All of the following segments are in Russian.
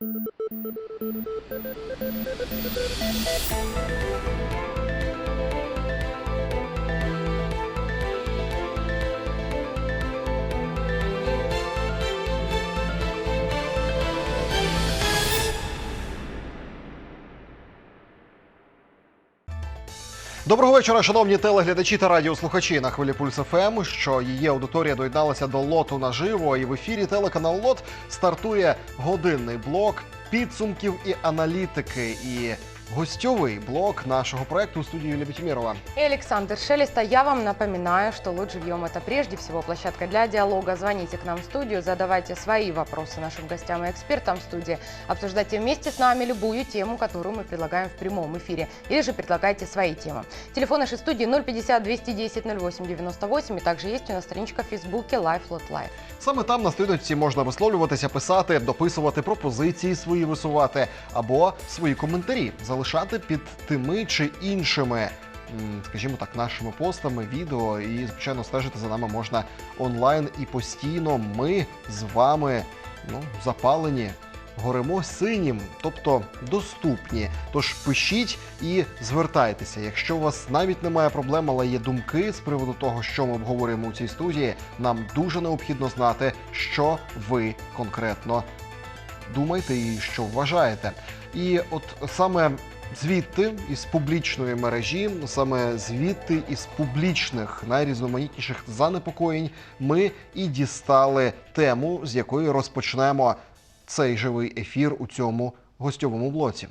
Thank you. Доброго вечора, шановні телеглядачі та радіослухачі на хвилі Пульс ФМ, що її аудиторія доєдналася до лоту наживо. І в ефірі телеканал Лот стартує годинний блок підсумків і аналітики. І гостьовий блок нашого проекту у студії Юлія Бетімірова. И Александр Шелеста, я вам напоминаю, что «Лучше живьем» — это прежде всего площадка для диалога. Звоните к нам в студию, задавайте свои вопросы нашим гостям и экспертам в студии. Обсуждайте вместе с нами любую тему, которую мы предлагаем в прямом эфире. Или же предлагайте свои темы. Телефон нашей студии 050 210 08 98 и также есть у нас страничка в Фейсбуке Live Lot Live. Саме там на сторінці можна висловлюватися, писати, дописувати пропозиції свої висувати або свої коментарі Залишати під тими чи іншими. Скажімо так, нашими постами, відео, і звичайно стежити за нами можна онлайн і постійно. Ми з вами ну запалені, горимо синім, тобто доступні. Тож пишіть і звертайтеся. Якщо у вас навіть немає проблем, але є думки з приводу того, що ми обговорюємо у цій студії, нам дуже необхідно знати, що ви конкретно думаєте і що вважаєте. І от саме звідти із публічної мережі, саме звідти із публічних найрізноманітніших занепокоєнь, ми і дістали тему, з якої розпочнемо цей живий ефір у цьому гостьовому блоці.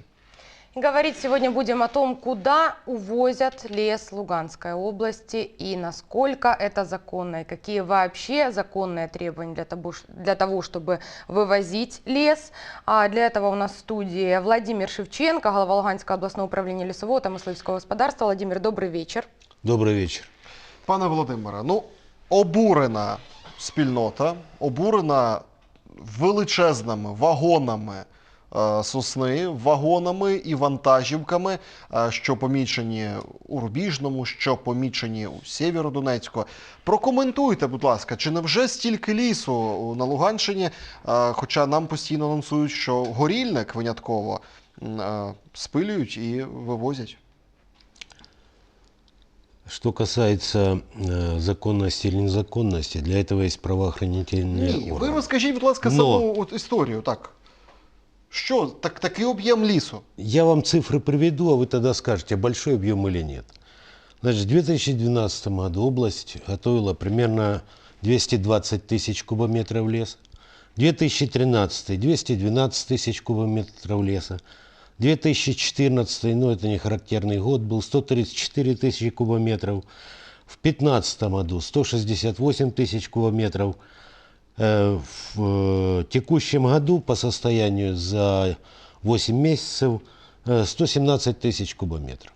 Говорить сегодня будем о том, куда увозят лес Луганской области и насколько это законно, и какие вообще законные требования для того, ш- для того чтобы вывозить лес. А для этого у нас в студии Владимир Шевченко, глава Луганского областного управления лесового и мысливского господарства. Владимир, добрый вечер. Добрый вечер. Пане Володимире, ну обурена спільнота, обурена величезними вагонами сосни, вагонами і вантажівками, е, що помічені у Рубіжному, що помічені у Сєвєродонецьку. Прокоментуйте, будь ласка, чи не вже стільки лісу на Луганщині, е, хоча нам постійно анонсують, що горільник винятково м, е, спилюють і вивозять. Что касается э, законности или незаконности, для этого есть правоохранительные Ні, ви органы. розкажіть, будь ласка, Но- саму от історію. Так. Що, так, такий об'єм лісу? Я вам цифры приведу, а вы тогда скажете, большой объем или нет. Значит, в 2012 году область готовила примерно 220 тысяч кубометров леса. 2013 212 тысяч кубометров леса. 2014, ну это не характерный год, был 134 тысячи кубометров. В 2015 году 168 тысяч кубометров. Э, В э, текущем году по состоянию за 8 месяцев э, 117 тысяч кубометров.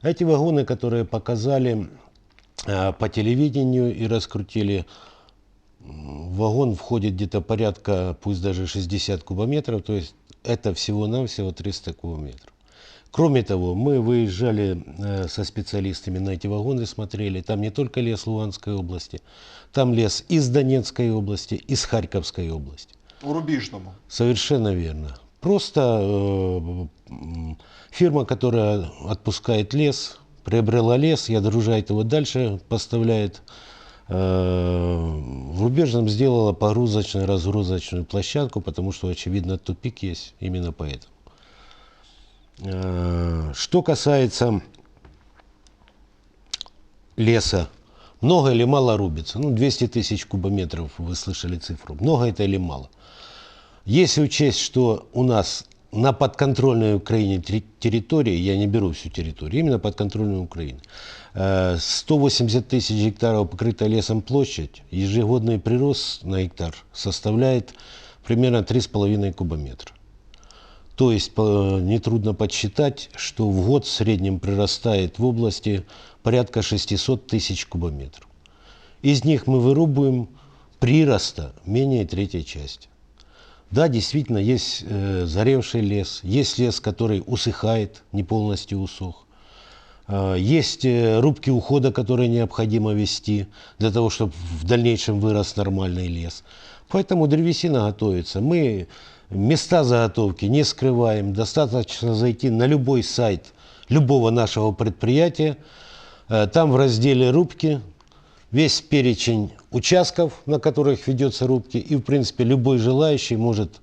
Эти вагоны, которые показали э, по телевидению и раскрутили, вагон входит где-то порядка, пусть даже 60 кубометров, то есть это всего-навсего 300 кубометров. Кроме того, мы выезжали э, со специалистами на эти вагоны, смотрели. Там не только лес Луганской области, там лес из Донецкой области, из Харьковской области. У Рубіжному. Совершенно верно. Просто э, фирма, которая отпускает лес, приобрела лес и отгружает его дальше, поставляет. э, В Рубежном сделала погрузочно-разгрузочную площадку, потому что, очевидно, тупик есть именно поэтому. Э, Что касается леса, много или мало рубится? Ну, 200 тысяч кубометров, вы слышали цифру. Много это или мало? Если учесть, что у нас на подконтрольной Украине терри- территории, я не беру всю территорию, именно подконтрольной Украины, э, 180 тысяч гектаров покрыта лесом площадь, ежегодный прирост на гектар составляет примерно 3,5 кубометра. То есть нетрудно подсчитать, что в год в среднем прирастает в области порядка 600 тысяч кубометров. Из них мы вырубаем прироста менее третьей части. Да, действительно, есть э, заревший лес, есть лес, который усыхает, не полностью усох. Э, Есть э, рубки ухода, которые необходимо вести для того, чтобы в дальнейшем вырос нормальный лес. Поэтому древесина готовится. Мы Места заготовки не скрываем. Достаточно зайти на любой сайт любого нашего предприятия. Э, Там в разделе «Рубки» весь перечень участков, на которых ведется рубки. И, в принципе, любой желающий может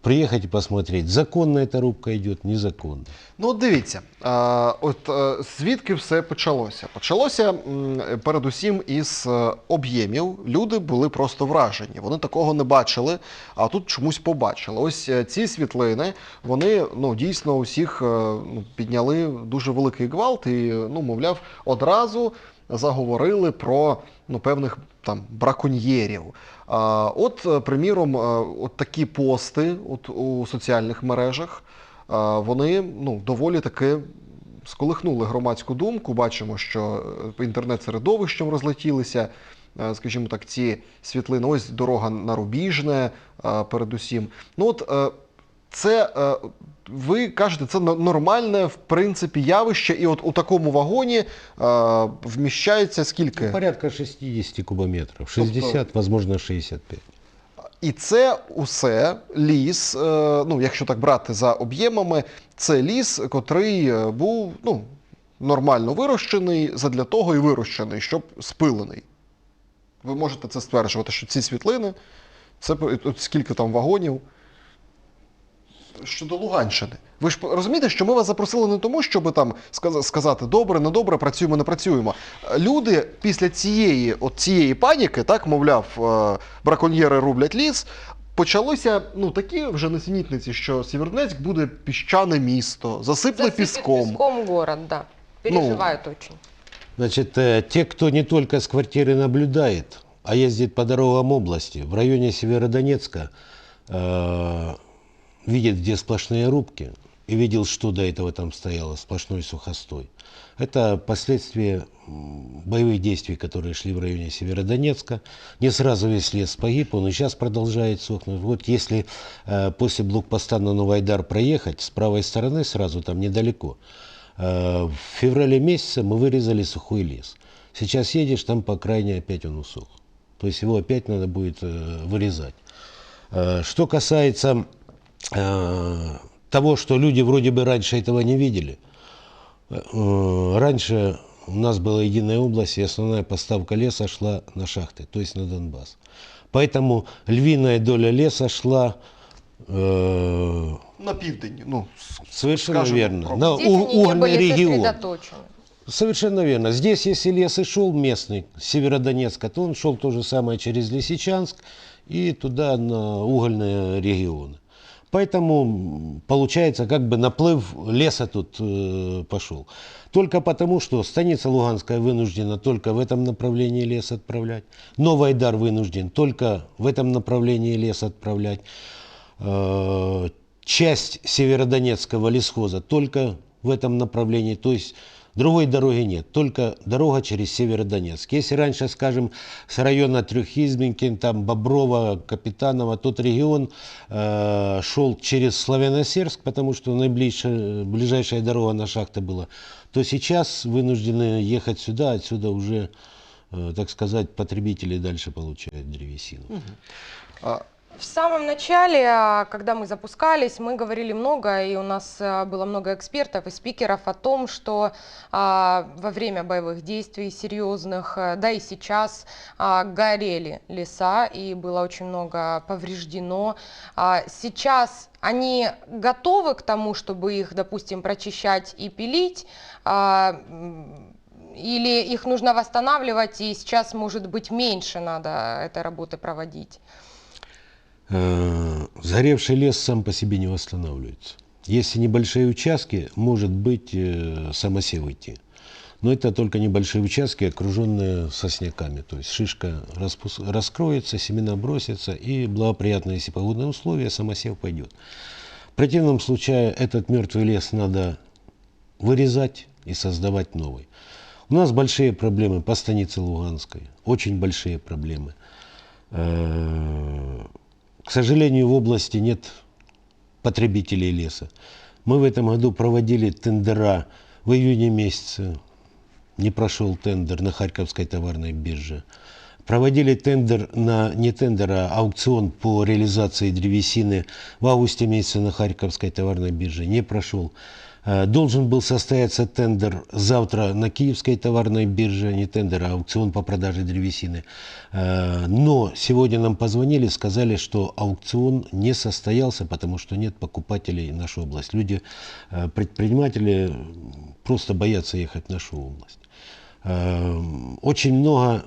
приехать и посмотреть, законно эта рубка идет, незаконно. Ну, от дивіться, а, от е, звідки все почалося? Почалося передусім із е, об'ємів. Люди були просто вражені. Вони такого не бачили, а тут чомусь побачили. Ось е, ці світлини, вони ну дійсно усіх е, ну, підняли дуже великий гвалт, і ну, мовляв, одразу заговорили про ну, певних там браконьєрів. А, от, е, приміром, е, от такі пости от, у соціальних мережах. А, вони ну, доволі таки сколихнули громадську думку. Бачимо, що е, інтернет-середовищем розлетілися, е, скажімо так, ці світлини. Ось дорога на Рубіжне, е, передусім. Ну от е, це е, ви кажете, це нормальне в принципі явище, і от у такому вагоні е, вміщається скільки? Порядка 60 кубометров, 60, возможно 65. І це усе ліс, е, ну якщо так брати за об'ємами, це ліс, котрий е, був ну, нормально вирощений, задля того і вирощений, щоб спилений. Ви можете це стверджувати, що ці світлини, це от скільки там вагонів Щодо Луганщини. Ви ж розумієте, що ми вас запросили не тому, щоб там сказ- сказати добре, не добре, працюємо, не працюємо. Е, Люди після цієї, от цієї паніки, так мовляв, е, браконьєри рублять ліс. Почалося ну такі вже несенітниці, що Сєвєродонецьк буде піщане місто, засипле Засыпет піском. песком город, да. Переживают очень. Значит, э, те, кто не только с квартиры наблюдает, а ездит по дорогам области, в районе Северодонецка, э, видит, где сплошные рубки, и видел, что до этого там стояло, сплошной сухостой. Это последствия боевых действий, которые шли в районе Северодонецка. Не сразу весь лес погиб, он и сейчас продолжает сохнуть. Вот если э, после блокпоста на Новайдар проехать, с правой стороны сразу там недалеко, Э, В феврале месяце мы вырезали сухой лес. Сейчас едешь, там по окраине опять он усох. То есть его опять надо будет э, вырезать. Э, Что касается того, что люди вроде бы раньше этого не видели. Э, Раньше у нас была единая область, и основная поставка леса шла на шахты, то есть на Донбасс. Поэтому львиная доля леса шла э, На південь. Ну, Совершенно скажем, верно. На Здесь у- угольный регион. Совершенно верно. Здесь, если лес и шел местный, с Северодонецка, то он шел то же самое через Лисичанск и туда на угольные регионы. Поэтому получается, как бы наплыв леса тут э, пошел. Только потому, что станица Луганская вынуждена только в этом направлении лес отправлять. Новый Дар вынужден только в этом направлении лес отправлять. Э, часть Северодонецкого лесхоза только в этом направлении. То есть другой дороги нет, только дорога через Северодонецк. Если раньше, скажем, с района Трехизбенки, там Боброва, Капитанова, тот регион э, шел через Славяносерск, потому что наиближшая, ближайшая дорога на шахты была, то сейчас вынуждены ехать сюда, отсюда уже, э, так сказать, потребители дальше получают древесину. а, В самом начале, а, когда мы запускались, мы говорили много, и у нас а, было много экспертов и спикеров о том, что а, во время боевых действий серьезных, а, да и сейчас, а, горели леса, и было очень много повреждено. А, Сейчас они готовы к тому, чтобы их, допустим, прочищать и пилить, а, или их нужно восстанавливать, и сейчас, может быть, меньше надо этой работы проводить? Э, Сгоревший лес сам по себе не восстанавливается. Если небольшие участки, может быть э, самосев идти. Но это только небольшие участки, окруженные сосняками. То есть шишка распус- раскроется, семена бросятся, и благоприятные, если погодные условия, самосев пойдет. В противном случае этот мертвый лес надо вырезать и создавать новый. У нас большие проблемы по станице Луганской, очень большие проблемы. К сожалению, в области нет потребителей леса. Мы в этом году проводили тендера в июне месяце. Не прошел тендер на Харьковской товарной бирже. Проводили тендер на, не тендер, а аукцион по реализации древесины в августе месяце на Харьковской товарной бирже. Не прошел. Э, Должен был состояться тендер завтра на Киевской товарной бирже, не тендер, а аукцион по продаже древесины. Э, Но сегодня нам позвонили, сказали, что аукцион не состоялся, потому что нет покупателей в нашу область. Люди, э, предприниматели просто боятся ехать в нашу область. Очень много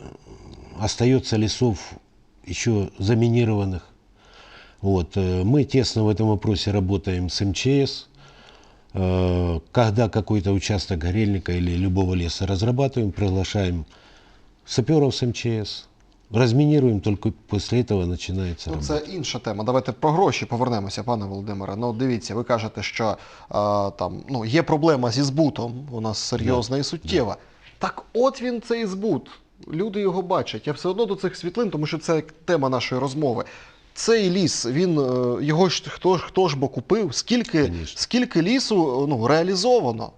остается лесов еще заминированных. Вот. Мы тесно в этом вопросе работаем с МЧС. Э, Когда какой-то участок горельника или любого леса разрабатываем, приглашаем саперов с МЧС, разминируем, только после этого начинается Ну, работа. це інша тема. Давайте про гроші повернемося, пане Володимире. Ну, дивіться, ви кажете, що е, там ну, є проблема зі збутом, у нас серйозна і суттєва. Так от він цей збут. Люди його бачать. Я все одно до цих світлин, тому що це тема нашої розмови. Цей ліс, він е, його ж хто, ж- хто ж бо купив? Скільки, Конечно. скільки лісу ну, реалізовано?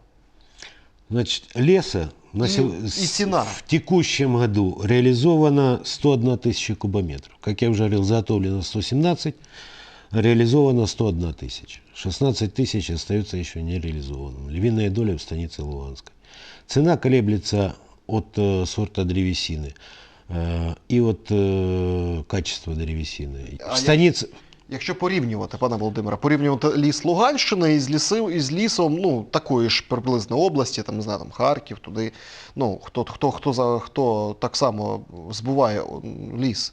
Значит, леса на И- сев- и с- цена. в текущем году реализовано 101 тысяча кубометров. Как я уже говорил, заготовлено 117, реализовано 101 тысяча. 16 тысяч остается еще не реализованным. Львиная доля в станице Луганской. Цена колеблется от э, сорта древесины э, и от э, качества древесины. А В я- станице, Якщо порівнювати, пане Володимире, порівнювати ліс Луганщини із, ліси, із лісом ну, такої ж приблизно області, там, не знаю, там, Харків, туди. Ну, хто, хто, хто, за, хто так само збуває о, ліс.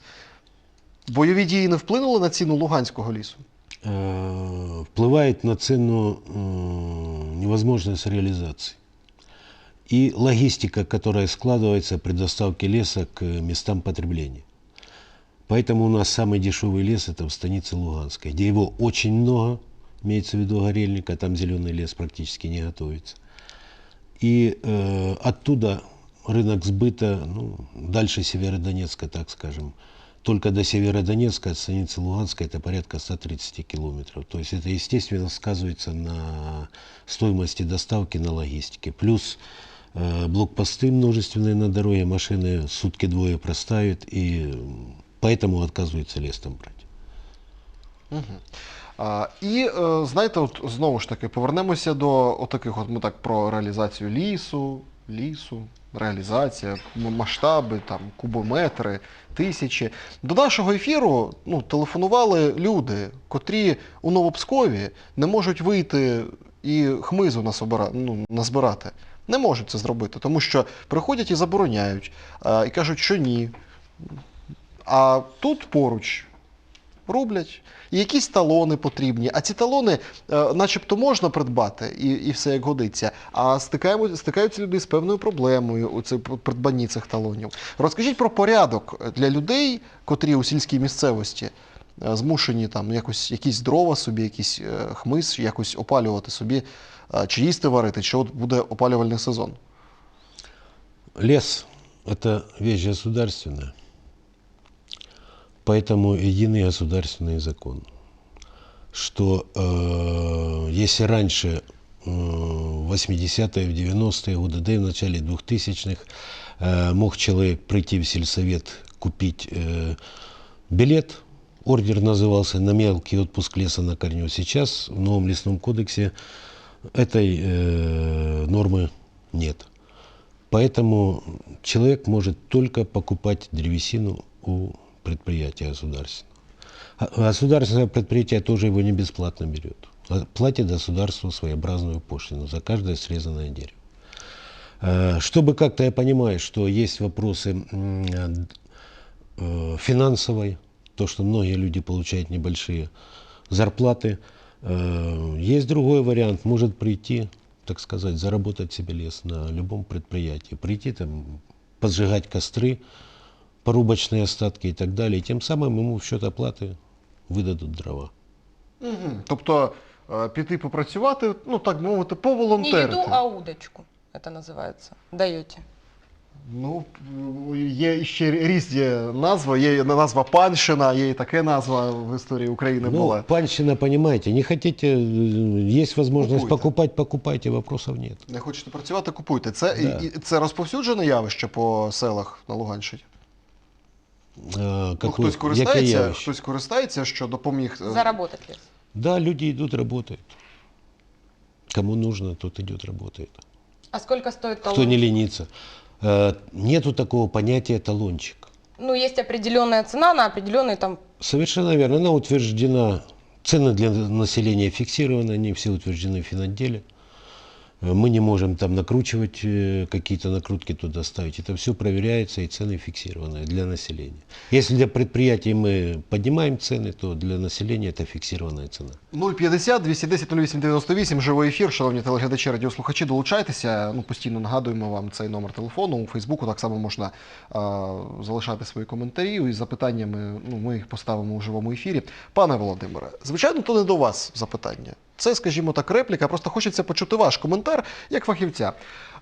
Бойові дії не вплинули на ціну Луганського лісу? э, вплывает на цену э, невозможность реализации. И логистика, которая складывается при доставке леса к местам потребления. Поэтому у нас самый дешевый лес это в станице Луганской, где его очень много, имеется в виду горельника, там зеленый лес практически не готовится. И э, оттуда рынок сбыта, ну, дальше Северодонецка, так скажем, только до Северодонецка от станицы Луганской это порядка 130 километров. То есть это, естественно, сказывается на стоимости доставки, на логистике. Плюс блокпосты множественные на дороге, машины сутки двое проставят, и м, поэтому отказывается лес там брать. А, і е, знаєте, от знову ж таки, повернемося до отаких, от ми так про реалізацію лісу, лісу, реалізація, м- масштаби, там, кубометри, тисячі. До нашого ефіру ну, телефонували люди, котрі у Новопскові не можуть вийти і хмизу насобира, ну, назбирати. Не можуть це зробити, тому що приходять і забороняють, і кажуть, що ні. А тут поруч роблять. І якісь талони потрібні. А ці талони, е, начебто, можна придбати, і, і все як годиться. А стикаємо, стикаються люди з певною проблемою у це придбанні цих талонів. Розкажіть про порядок для людей, котрі у сільській місцевості змушені там якось якісь дрова собі, якийсь е, хмиз, якось опалювати собі, е, чи їсти варити, чи от буде опалювальний сезон. Лес – это вещь государственная, поэтому единый государственный закон, что э, если раньше, э, в 80-е, в 90-е годы, да и в начале 2000-х, э, мог человек прийти в сельсовет, купить э, билет, ордер назывался на мелкий отпуск леса на корню. Сейчас в новом лесном кодексе этой э, нормы нет. Поэтому человек может только покупать древесину у предприятия государственного. А Государственное предприятие тоже его не бесплатно берет. А Платит государству своеобразную пошлину за каждое срезанное дерево. Э, Чтобы как-то я понимаю, что есть вопросы э, финансовой, то, что многие люди получают небольшие зарплаты. Э, Есть другой вариант, может прийти, так сказать, заработать себе лес на любом предприятии, прийти там, поджигать костры, порубочные остатки и так далее, и тем самым ему в счет оплаты выдадут дрова. Угу. Тобто піти попрацювати, ну так мовити, Не поволонтерити. еду, а удочку. Это называется. Даете. Ну, є ще різні назви. Є назва панщина, є і таке назва в історії України Ну, була. панщина, понимаете, не хотите, э, есть возможность Купуйте. покупать, покупайте, вопросов нет. Не хочете працювати, купуйте. Це, Да. і, і це розповсюджене явище по селах на Луганщині. э, как ну, хтось вы- користається, яке явище. хтось користається, що допоміг. е, Заработать лес. Да, люди идут, работают. Кому нужно, тот идет, работает. А сколько стоит талон? Кто не ленится. Э, Нету такого понятия талончик. Ну, есть определенная цена на определенный там... Совершенно верно. Она утверждена, цены для населения фиксированы, они все утверждены в финотделе. Э, Мы не можем там накручивать, э, какие-то накрутки туда ставить. Это все проверяется и цены фиксированные для населения. Если для предприятий мы поднимаем цены, то для населения это фиксированная цена. 050 210 08 98, живий ефір, шановні телеглядачі, радіослухачі, долучайтеся. Ну, постійно нагадуємо вам цей номер телефону. У Фейсбуку так само можна е, залишати свої коментарі і з запитаннями. Ну, ми їх поставимо у живому ефірі. Пане Володимире, звичайно, то не до вас запитання. Це, скажімо так, репліка. Просто хочеться почути ваш коментар як фахівця.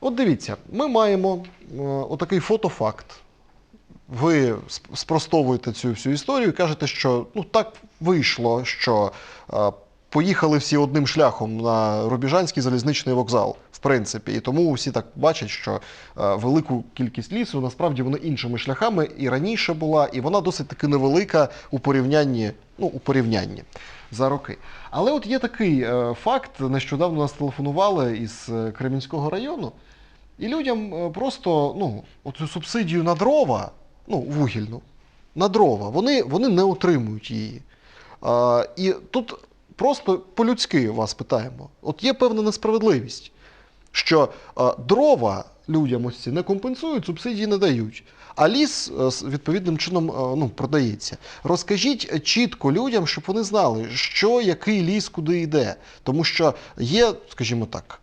От дивіться, ми маємо е, отакий фотофакт ви спростовуєте цю всю історію і кажете, що ну так вийшло, що е, поїхали всі одним шляхом на Рубіжанський залізничний вокзал, в принципі, і тому всі так бачать, що е, велику кількість лісу насправді вона іншими шляхами і раніше була, і вона досить таки невелика у порівнянні, ну у порівнянні за роки. Але от є такий е, факт, нещодавно нас телефонували із е, Кремінського району. І людям просто ну, оцю субсидію на дрова, ну, вугільну, на дрова, вони, вони не отримують її. А, і тут просто по-людськи вас питаємо. От є певна несправедливість, що а, дрова людям ось ці не компенсують, субсидії не дають. А ліс е, відповідним чином е, ну, продається. Розкажіть е, чітко людям, щоб вони знали, що який ліс куди йде. Тому що є, скажімо так,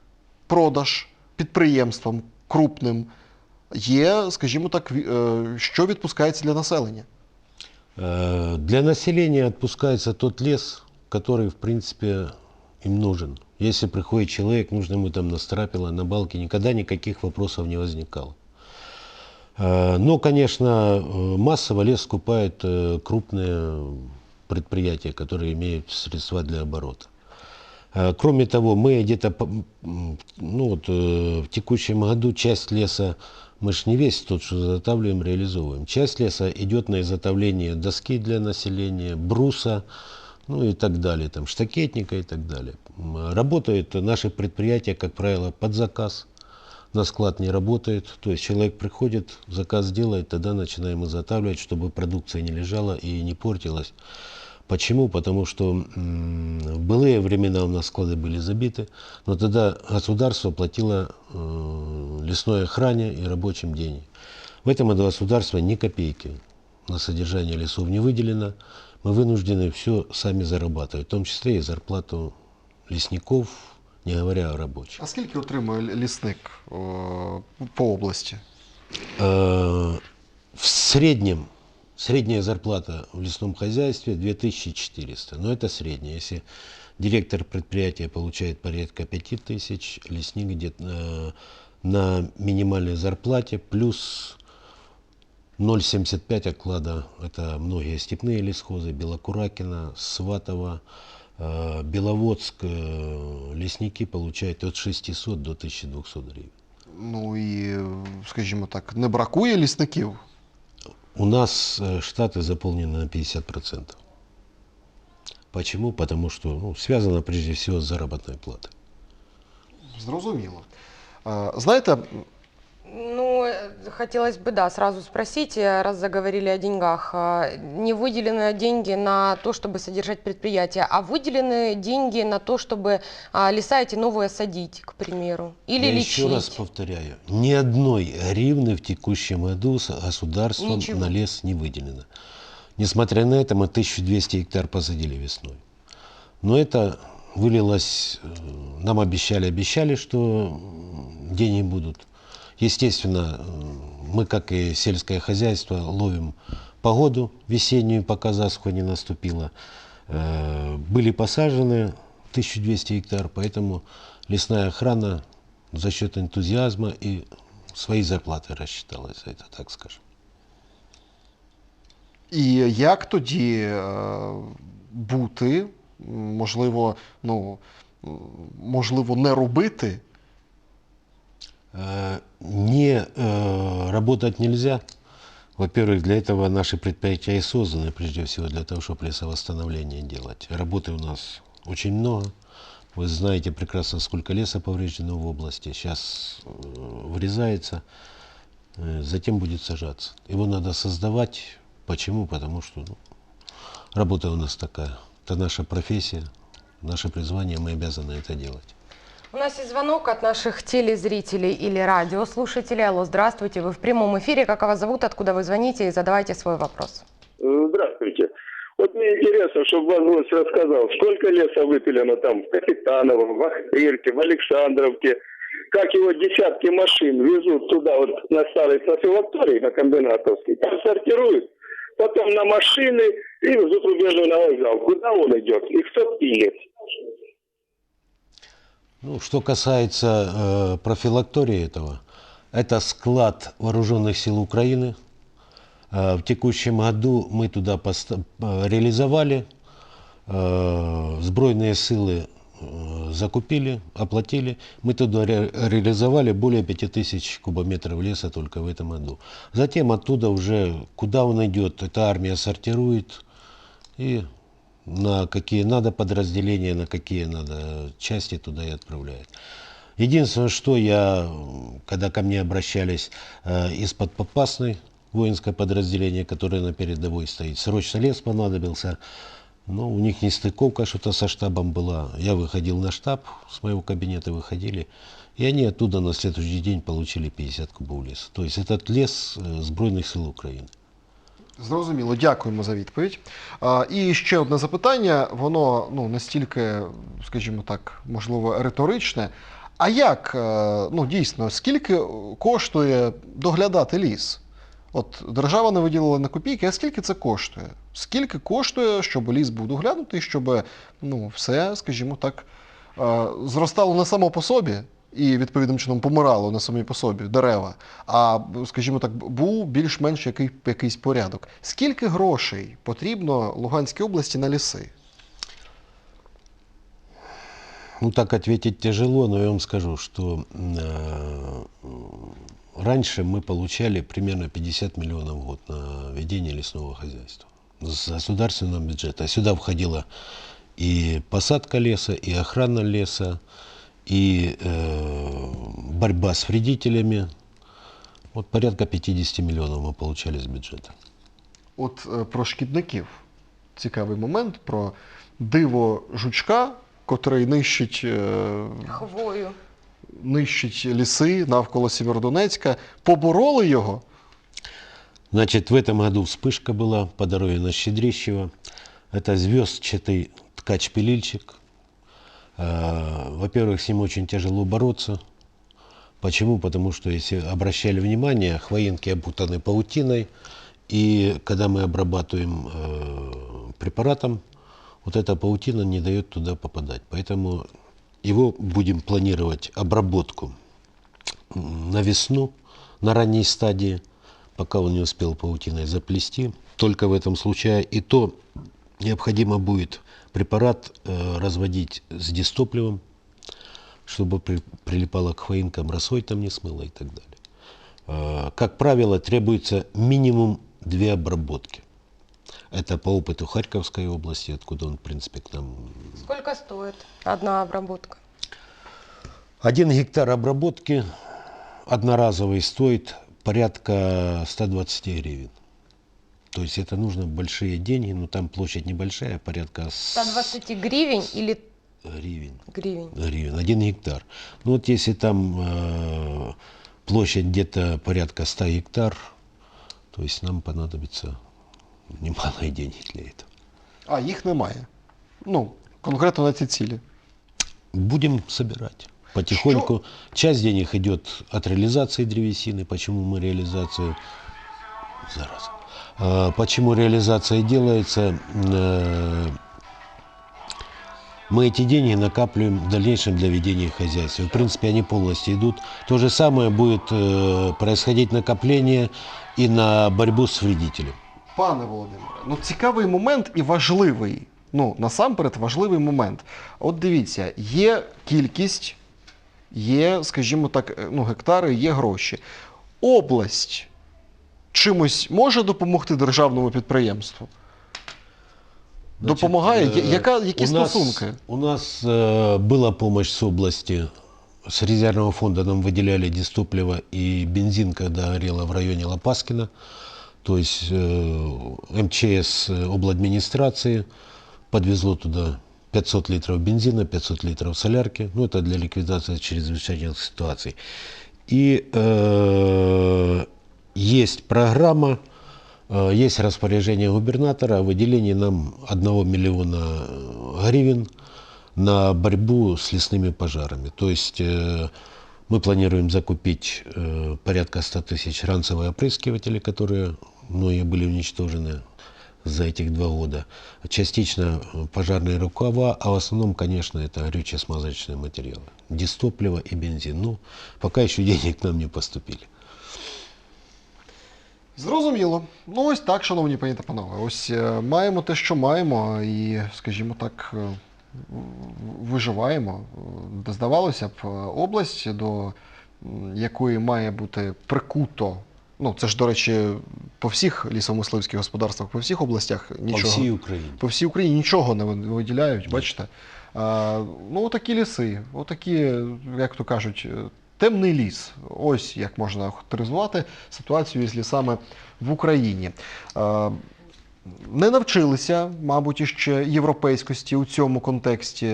продаж підприємствам крупним, є, скажімо так, е, що відпускається для населення. Для населения отпускается тот лес, который, в принципе, им нужен. Если приходит человек, нужно ему там на страпило, на балке, никогда никаких вопросов не возникало. Э, Но, конечно, э, массово лес скупают э, крупные предприятия, которые имеют средства для оборота. Кроме того, мы где-то ну, вот, в текущем году часть леса, мы же не весь тот, что заготавливаем, реализовываем. Часть леса идет на изготовление доски для населения, бруса, ну и так далее, там, штакетника и так далее. Работают наши предприятия, как правило, под заказ. На склад не работает. То есть человек приходит, заказ делает, тогда начинаем изготавливать, чтобы продукция не лежала и не портилась. Почему? Потому что в былые времена у нас склады были забиты, но тогда государство платило э, лесной охране и рабочим деньги. В этом году государство ни копейки на содержание лесов не выделено Мы вынуждены все сами зарабатывать, в том числе и зарплату лесников, не говоря о рабочих. А скільки отримує л- лісник е, по області? Э, В среднем, средняя зарплата в лесном хозяйстве 2400. Но это средняя. Если директор предприятия получает порядка 5000, лесник где-то э, на минимальной зарплате плюс 0,75 оклада. Это многие степные лесхозы, Белокуракина, Сватово, э, Беловодск. э, Лесники получают от 600 до 1200 гривен. Ну і, е, скажімо так, не бракує лісників. У нас э, штаты заполнены на 50%. Почему? Потому что ну, связано прежде всего с заработной платой. Зрозуміло. Е, Знаєте, ну, э, хотелось бы, да, сразу спросить, э, раз заговорили о деньгах, а, не выделены деньги на то, чтобы содержать предприятия, а выделены деньги на то, чтобы а, леса эти новые садить, к примеру, или Я лечить. еще раз повторяю, ни одной гривны в текущем году с государством Ничего. на лес не выделено. Несмотря на это, мы 1200 гектар посадили весной. Но это вылилось, э, нам обещали, обещали, что деньги будут. Естественно, э, мы, как и сельское хозяйство, ловим погоду весеннюю, пока засуха не наступила. Э, Были посажены 1200 гектар, поэтому лесная охрана за счет энтузиазма и свои зарплаты рассчиталась за это, так скажем. і як тоді бути, можливо, ну, можливо, не робити, Не э, работать нельзя, Во-первых, для этого наши предприятия и созданы, прежде всего, для того, чтобы лесовосстановление делать. Работы у нас очень много. Вы знаете прекрасно, сколько леса повреждено в области. Сейчас э, вырезается, э, затем будет сажаться. Его надо создавать. Почему? Потому что ну, работа у нас такая. Это наша профессия, наше призвание, мы обязаны это делать. У нас есть звонок от наших телезрителей или радиослушателей. Алло, здравствуйте, вы в прямом эфире. Как вас зовут, откуда вы звоните и задавайте свой вопрос. Здравствуйте. Вот мне интересно, чтобы вас гость рассказал, сколько леса выпилено там в Капитаново, в Ахтырке, в Александровке, как его десятки машин везут туда вот на старой профилактории, на комбинатовский, там сортируют, потом на машины и везут рубежный на вокзал. Куда он идет и кто пилит? Ну, что касается э, профилактории этого, это склад вооруженных сил Украины. Э, в текущем году мы туда э, реализовали, э, сбройные силы э, закупили, оплатили. Мы туда ре- реализовали более 5000 кубометров леса только в этом году. Затем оттуда уже, куда он идет, эта армия сортирует и на какие надо подразделения, на какие надо части туда и отправляет. Единственное, что я, когда ко мне обращались э, из-под Попасной, воинское подразделение, которое на передовой стоит, срочно лес понадобился, но у них нестыковка что-то со штабом была. Я выходил на штаб, с моего кабинета выходили, и они оттуда на следующий день получили 50 кубов леса. То есть этот лес э, Збройних сил України. Зрозуміло, дякуємо за відповідь. І ще одне запитання, воно ну, настільки, скажімо так, можливо, риторичне. А як, е, ну дійсно, скільки коштує доглядати ліс? От держава не виділила на копійки, а скільки це коштує? Скільки коштує, щоб ліс був доглянутий, щоб ну, все, скажімо так, е, зростало не само по собі і відповідним чином помирало на самі по собі дерева, а, скажімо так, був більш-менш який, якийсь порядок. Скільки грошей потрібно Луганській області на ліси? Ну, так ответить тяжело, но я вам скажу, что э, раньше мы получали примерно 50 миллионов в год на ведение лесного хозяйства с государственного бюджета. Сюда входила и посадка леса, и охрана леса, и э, борьба с вредителями. Вот порядка 50 миллионов мы получали с бюджета. От е, про шкідників. Цікавий момент про диво жучка, котрий нищить, е, Хвою. нищить ліси навколо Сєвєродонецька. Побороли його. Значит, в этом году вспышка была по дороге на Щедрищево. Это звездчатый ткач-пилильщик. Э, Во-первых, с ним очень тяжело бороться. Почему? Потому что, если обращали внимание, хвоинки опутаны паутиной. И когда мы обрабатываем э, препаратом, вот эта паутина не дает туда попадать. Поэтому его будем планировать обработку на весну, на ранней стадии, пока он не успел паутиной заплести. Только в этом случае и то необходимо будет препарат э, разводить с дистопливом, чтобы при- прилипало к хвоинкам, росой там не смыло и так далее. Э, Как правило, требуется минимум две обработки. Это по опыту Харьковской области, откуда он, в принципе, к нам Сколько стоит одна обработка? Один гектар обработки одноразовый стоит порядка 120 гривен. То есть это нужно большие деньги, но там площадь небольшая, порядка 120 гривен или гривен. гривен? гривен, один гектар. Ну вот если там э, площадь где-то порядка 100 гектар, то есть нам понадобится немалые деньги для этого. А їх немає. Ну, конкретно на ці цілі. Будем собирать. Потихоньку. Часть денег идет от реализации древесины. Почему мы реализацию... Зараза. А, Почему реализация делается? Э, Мы эти деньги накапливаем в дальнейшем для ведения хозяйства. В принципе, они полностью идут. То же самое будет э, происходить накопление и на борьбу с вредителем. Пане Володимире, ну цікавий момент і важливий. Ну, насамперед, важливий момент. От дивіться, є кількість, є, скажімо так, е, ну, гектари, є гроші. Область чимось може допомогти державному підприємству? Значит, Допомагає? э, Я- Яка, які у нас- стосунки? У нас э, была помощь с области. С резервного фонда нам выделяли дистопливо и бензин, когда горело в районе Лопаскина. То есть э, МЧС э, обладминистрации подвезло туда 500 литров бензина, 500 литров солярки. Ну, это для ликвидации чрезвычайных ситуаций. И э, есть программа, э, есть распоряжение губернатора о выделении нам 1 миллиона э, гривен на борьбу с лесными пожарами. То есть э, мы планируем закупить порядка 100 тысяч ранцевые опрыскиватели, которые многие были уничтожены за этих два года. Частично пожарные рукава, а в основном, конечно, это горюче-смазочные материалы. Дистопливо и бензин. Ну, пока еще денег нам не поступили. Зрозуміло. Ну ось так, шановні пані та панове. Ось е, маємо те, що маємо, і, скажімо так, е, виживаємо. Е, Здавалося б, область, до якої має бути прикуто. Ну, це ж, до речі, по всіх лісомисливських господарствах, по всіх областях нічого. По всей Украине. По всій Україні нічого не виділяють, бачите? А, ну, отакі ліси, отакі, як то кажуть, темний ліс. Ось як можна характеризувати ситуацію з лісами в Україні. Не навчилися, мабуть, іще європейськості у цьому контексті,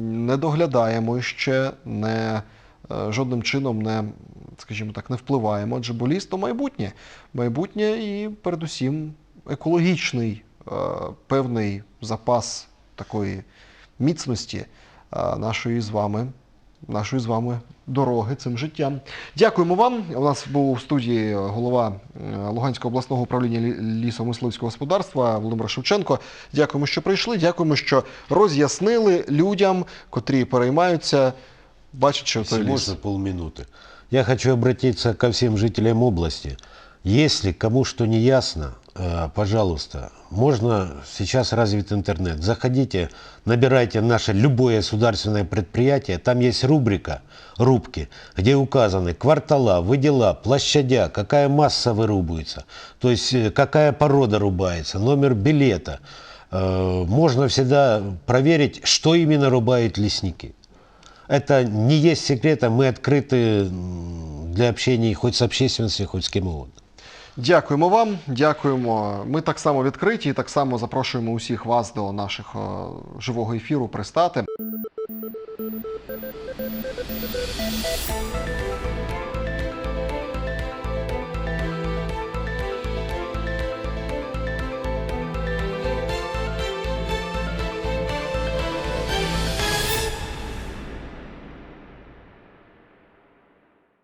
не доглядаємо іще, не, е, жодним чином не, скажімо так, не впливаємо. Адже бо ліс то майбутнє. Майбутнє і передусім екологічний е, певний запас такої міцності е, нашої з вами. Нашої з вами дороги цим життям. Дякуємо вам. У нас був у студії голова е, Луганського обласного управління лі- лісомисливського господарства Володимир Шевченко. Дякуємо, що прийшли. Дякуємо, що роз'яснили людям, котрі переймаються, бачать, що той ліс. можно, полминуты. Я хочу обратиться ко всем жителям области. Если кому что не ясно, пожалуйста, можно, сейчас развит интернет, заходите, набирайте наше любое государственное предприятие, там есть рубрика «Рубки», где указаны квартала, выдела, площадя, какая масса вырубывается, то есть э, какая порода рубается, номер билета. Э, Можно всегда проверить, что именно рубают лесники. Это не есть секретом, мы открыты для общения хоть с общественностью, хоть с кем угодно. Дякуємо вам, дякуємо. Ми так само відкриті і так само запрошуємо усіх вас до наших е, живого ефіру пристати.